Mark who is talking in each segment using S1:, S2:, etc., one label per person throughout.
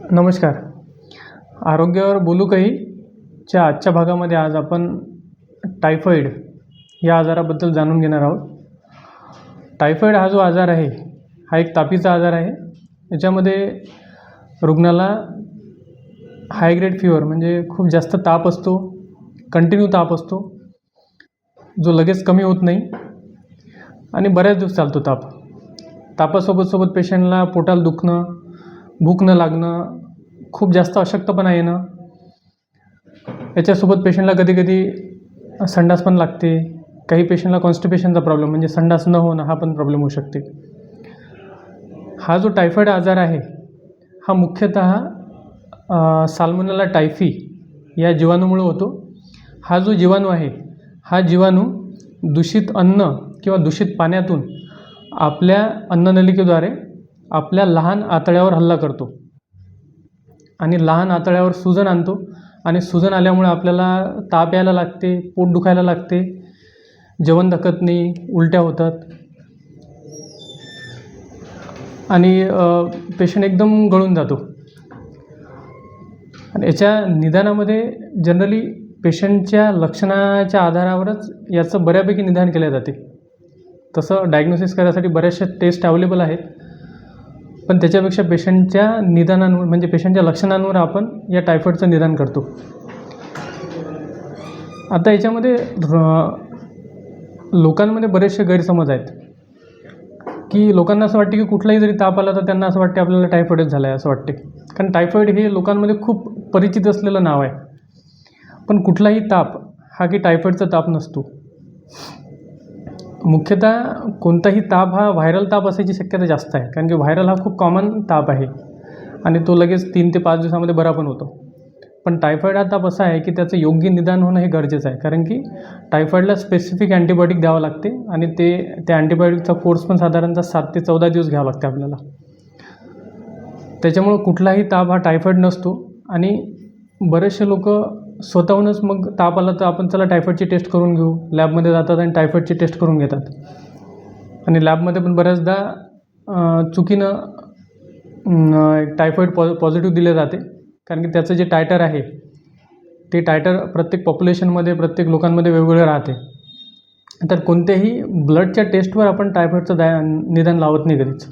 S1: नमस्कार. आरोग्यावर बोलू काही च्या आजच्या भागामध्ये आज आपण टायफॉईड या आजाराबद्दल जाणून घेणार आहोत. टायफॉईड हा जो आजार आहे हा एक तापीचा आजार आहे. याच्यामध्ये रुग्णाला हाय ग्रेड फीवर म्हणजे खूप जास्त ताप असतो कंटिन्यू ताप असतो जो लगेच कमी होत नाही आणि बऱ्याच दिवस चालतो ताप. तापासोबत सोबत पेशंटला पोटाला दुखणं भूक न लागणं खूप जास्त अशक्तपणा येणं याच्यासोबत पेशंटला कधी कधी संडास पण लागते. काही पेशंटला कॉन्स्टिपेशनचा प्रॉब्लेम म्हणजे संडास न होणं हा पण प्रॉब्लेम होऊ शकते. हा जो टायफॉईड आजार आहे हा मुख्यतः साल्मोनेला टायफी या जीवाणूमुळे होतो. हा जो जीवाणू आहे हा जीवाणू दूषित अन्न किंवा दूषित पाण्यातून आपल्या अन्ननलिकेद्वारे आपल्या लहान आतड्यावर हल्ला करतो. आणि लहान आतड्यावर सुजन आणतो. आणि सुजन आल्यामुळे आपल्याला ताप यायला लागते पोट दुखायला लागते. जेवण धकत नाही उलट्या होतात. आणि पेशंट एकदम गळून जातो. आणि याच्या निदानामध्ये जनरली पेशंटच्या लक्षणाच्या आधारावरच याचं बऱ्यापैकी निदान केले जाते. तसं डायग्नोसिस करायसाठी बऱ्याचशा टेस्ट अवेलेबल आहेत. पण त्याच्यापेक्षा पेशंटच्या निदानांवर म्हणजे पेशंटच्या लक्षणांवर आपण या टायफॉईडचं निदान करतो. आता याच्यामध्ये लोकांमध्ये बरेचसे गैरसमज आहेत. की लोकांना असं वाटते की कुठलाही जरी ताप आला तर त्यांना असं वाटते आपल्याला टायफॉईडच झाला आहे असं वाटते कारण टायफॉईड हे लोकांमध्ये खूप परिचित असलेलं नाव आहे. पण कुठलाही ताप हा की टायफॉईडचा ताप नसतो. मुख्यतः कोणताही ताप हा व्हायरल ताप असायची शक्यता जास्त आहे. कारण की व्हायरल हा खूप कॉमन ताप आहे. आणि तो लगेच तीन ते पाच दिवसामध्ये बरा पण होतो. पण टायफॉईड हा ताप असा आहे की त्याचं योग्य निदान होणं हे गरजेचं आहे. कारण की टायफॉईडला स्पेसिफिक अँटीबायोटिक द्यावं लागते आणि ते त्या अँटीबायोटिकचा कोर्स पण साधारणतः सात ते चौदा दिवस घ्यावं लागते आपल्याला. त्याच्यामुळं कुठलाही ताप हा टायफॉईड नसतो. आणि बरेचसे लोक स्वतःहूनच मग ताप आला तर आपण चला टायफॉईडची टेस्ट करून घेऊ. लॅबमध्ये जातात आणि टायफॉईडची टेस्ट करून घेतात. आणि लॅबमध्ये पण बऱ्याचदा चुकीनं टायफॉईड पॉ पॉझिटिव्ह दिले जाते. कारण की त्याचं जे टायटर आहे ते टायटर प्रत्येक पॉप्युलेशनमध्ये प्रत्येक लोकांमध्ये वेगवेगळे राहते. तर कोणत्याही ब्लडच्या टेस्टवर आपण टायफॉईडचं दया निदान लावत नाही कधीच.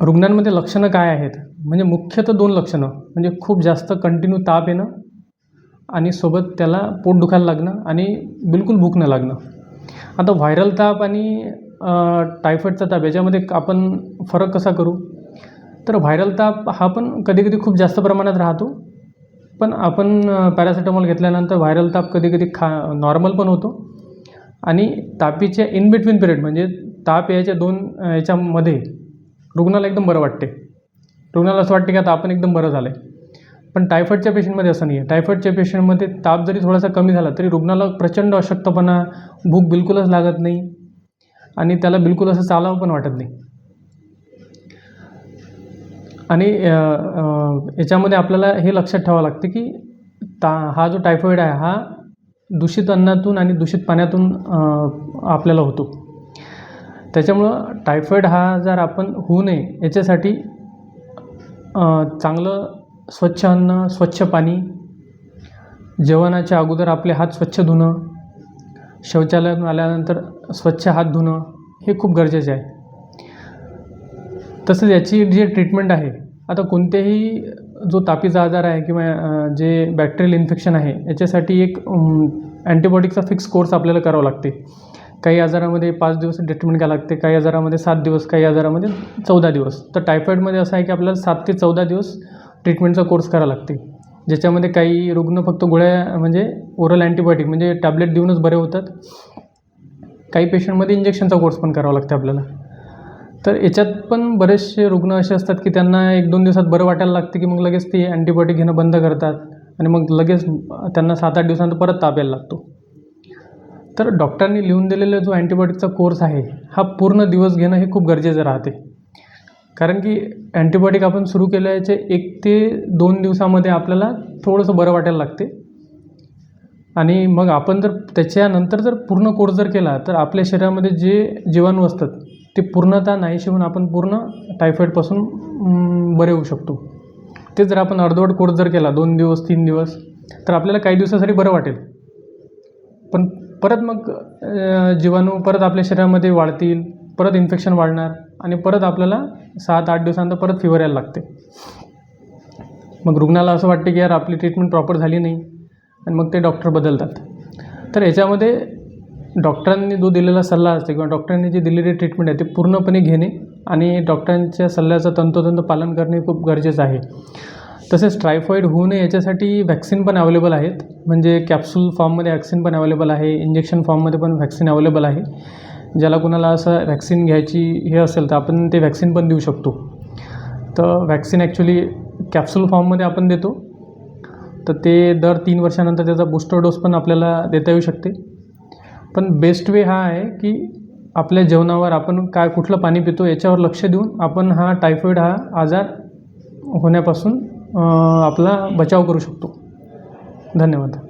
S1: रुग्णांमध्ये लक्षणं काय आहेत? म्हणजे मुख्यतः दोन लक्षणं. म्हणजे खूप जास्त कंटिन्यू ताप येणं आणि सोबत त्याला पोट दुखायला लागणं आणि बिलकुल भूक न लागणं. आता व्हायरल ताप आणि टायफॉईडचा ताप याच्यामध्ये आपण फरक कसा करू? तर व्हायरल ताप हा पण कधी कधी खूप जास्त प्रमाणात राहतो. पण आपण पॅरासिटामॉल घेतल्यानंतर व्हायरल ताप कधी कधी खा नॉर्मल पण होतो. आणि तापीच्या इन बिटवीन पिरियड म्हणजे ताप यायच्या दोन याच्यामध्ये रुग्णाला एकदम बरं वाटते. रुग्णाला असं वाटते की आता आपण एकदम बरं झालं आहे पण टायफॉईडच्या पेशंटमध्ये असं नाही आहे टायफॉईडच्या पेशंटमध्ये ताप जरी थोडासा कमी झाला तरी रुग्णाला प्रचंड अशक्तपणा भूक बिलकुलच लागत नाही आणि त्याला बिलकुल असं चालावं पण वाटत नाही. आणि याच्यामध्ये आपल्याला हे लक्षात ठेवावं लागते की ता हा जो टायफॉईड आहे हा दूषित अन्नातून आणि दूषित पाण्यातून आपल्याला होतो. त्याच्यामुळं टायफॉईड हा जर आपण होऊ नये याच्यासाठी चांगलं स्वच्छ अन्न स्वच्छ पाणी जेवणाच्या अगोदर आपले हात स्वच्छ धुणं शौचालयातून आल्यानंतर स्वच्छ हात धुणं हे खूप गरजेचे आहे. तसंच याची जी ट्रीटमेंट आहे आता कोणतेही जो तापीचा आजार आहे किंवा जे बॅक्टेरियल इन्फेक्शन आहे याच्यासाठी एक अँटीबायोटिकचा फिक्स कोर्स आपल्याला करावा लागते. काही आजारामध्ये पाच दिवस ट्रीटमेंट घ्यावं लागते काही आजारामध्ये सात दिवस काही आजारामध्ये चौदा दिवस. तर टायफॉईडमध्ये असं आहे की आपल्याला सात ते चौदा दिवस ट्रीटमेंटचा कोर्स करावा लागते. ज्याच्यामध्ये काही रुग्ण फक्त गोळ्या म्हणजे ओरल अँटीबायोटिक म्हणजे टॅबलेट देऊनच बरे होतात. काही पेशंटमध्ये इंजेक्शनचा कोर्स पण करावा लागते आपल्याला. तर याच्यात पण बरेचसे रुग्ण असे असतात की त्यांना एक दोन दिवसात बरं वाटायला लागते की मग लगेच ते अँटीबायोटिक घेणं बंद करतात. आणि मग लगेच त्यांना सात आठ दिवसानंतर परत ताप यायला लागतो. तर डॉक्टरांनी लिहून दिलेला जो अँटीबायोटिकचा कोर्स आहे हा पूर्ण दिवस घेणं हे खूप गरजेचं राहते. कारण की अँटीबायोटिक आपण सुरू केल्याचे एक ते दोन दिवसामध्ये आपल्याला थोडंसं बरं वाटायला लागते. आणि मग आपण जर त्याच्यानंतर जर पूर्ण कोर्स जर केला तर आपल्या शरीरामध्ये जे जीवाणू असतात ते पूर्णतः नाहीशी होऊन आपण पूर्ण टायफॉईडपासून बरे होऊ शकतो. ते जर आपण अर्धवट कोर्स जर केला दोन दिवस तीन दिवस तर आपल्याला काही दिवसासाठी बरं वाटेल. पण परत मग जीवाणू परत आपल्या शरीरामध्ये वाढतील परत इन्फेक्शन वाढणार आणि परत आपल्याला सात आठ दिवसानंतर परत फिवर यायला लागते. मग रुग्णाला असं वाटते की यार आपली ट्रीटमेंट प्रॉपर झाली नाही आणि मग ते डॉक्टर बदलतात. तर याच्यामध्ये डॉक्टरांनी जो दिलेला सल्ला असते किंवा डॉक्टरांनी जी दिलेली ट्रीटमेंट आहे ते पूर्णपणे घेणे आणि डॉक्टरांच्या सल्ल्याचं तंतोतंत पालन करणे खूप गरजेचं आहे. तसेच ट्रायफॉईड होऊ नये याच्यासाठी वॅक्सिन पण अवेलेबल आहेत. म्हणजे कॅप्सूल फॉर्ममध्ये वॅक्सिन पण अवेलेबल आहे इंजेक्शन फॉर्ममध्ये पण व्हॅक्सिन अवेलेबल आहे. ज्याला कुणाला असं व्हॅक्सिन घ्यायची हे असेल तर आपण ते वॅक्सिन पण देऊ शकतो. तर व्हॅक्सिन ॲक्च्युली कॅप्सूल फॉर्ममध्ये आपण देतो. तर ते दर तीन वर्षानंतर त्याचा बूस्टर डोस पण आपल्याला देता येऊ शकते. पण बेस्ट वे हा आहे की आपल्या जेवणावर आपण काय कुठलं पाणी पितो याच्यावर लक्ष देऊन आपण हा टायफॉईड हा आजार होण्यापासून आपला बचाव करू शकतो. धन्यवाद.